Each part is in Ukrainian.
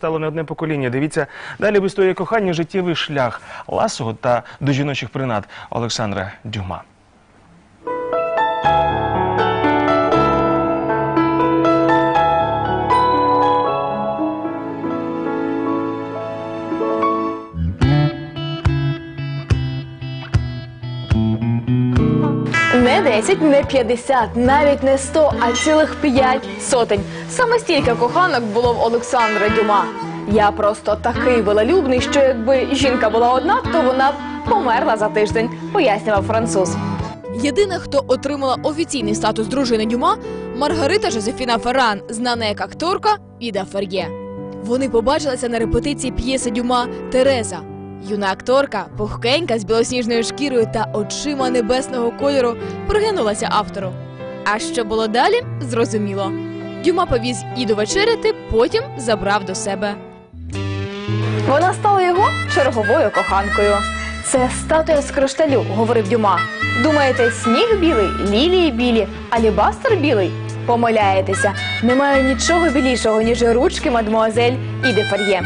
стало не одне покоління. Дивіться далі в історії кохання життєвий шлях ласого та до жіночих принад Олександра Дюма. Не 10, не 50, навіть не 100, а цілих 5 сотень. Саме стільки коханок було в Олександра Дюма. Я просто такий велолюбний, що якби жінка була одна, то вона б померла за тиждень, пояснював француз. Єдина, хто отримала офіційний статус дружини Дюма, Маргарита Жозефіна Ферран, знана як акторка Іда Фер'є. Вони побачилися на репетиції п'єси Дюма Тереза. Юна акторка, пухкенька з білосніжною шкірою та очима небесного кольору, пригинулася автору. А що було далі, зрозуміло. Дюма повіз Іду вечеряти, потім забрав до себе. Вона стала його черговою коханкою. Це статуя з кришталю, говорив Дюма. Думаєте, сніг білий, лілії білі, алібастер білий? Помиляєтеся, немає нічого білішого, ніж ручки мадмуазель Іди Фер'є.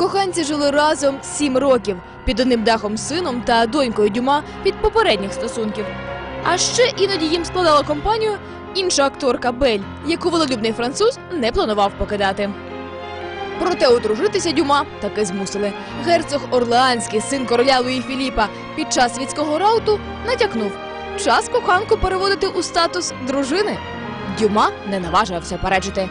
Коханці жили разом сім років під одним дахом сином та донькою Дюма від попередніх стосунків. А ще іноді їм складала компанію інша акторка Бель, яку вололюбний француз не планував покидати. Проте одружитися Дюма таки змусили. Герцог Орлеанський, син короля Луї Філіпа, під час світського рауту натякнув час коханку переводити у статус дружини. Дюма не наважився перечити.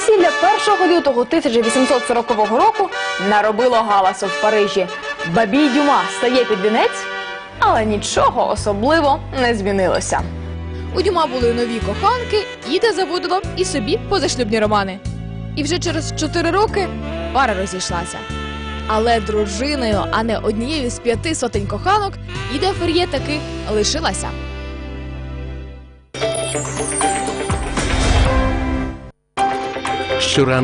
Весілля 1 лютого 1840 року наробило галасу в Парижі. Бабій Дюма стає під вінець, але нічого особливо не змінилося. У Дюма були нові коханки, Іда заводила і собі позашлюбні романи. І вже через чотири роки пара розійшлася. Але дружиною, а не однією з п'яти сотень коханок, Іда Фер'є таки лишилася. Щоранку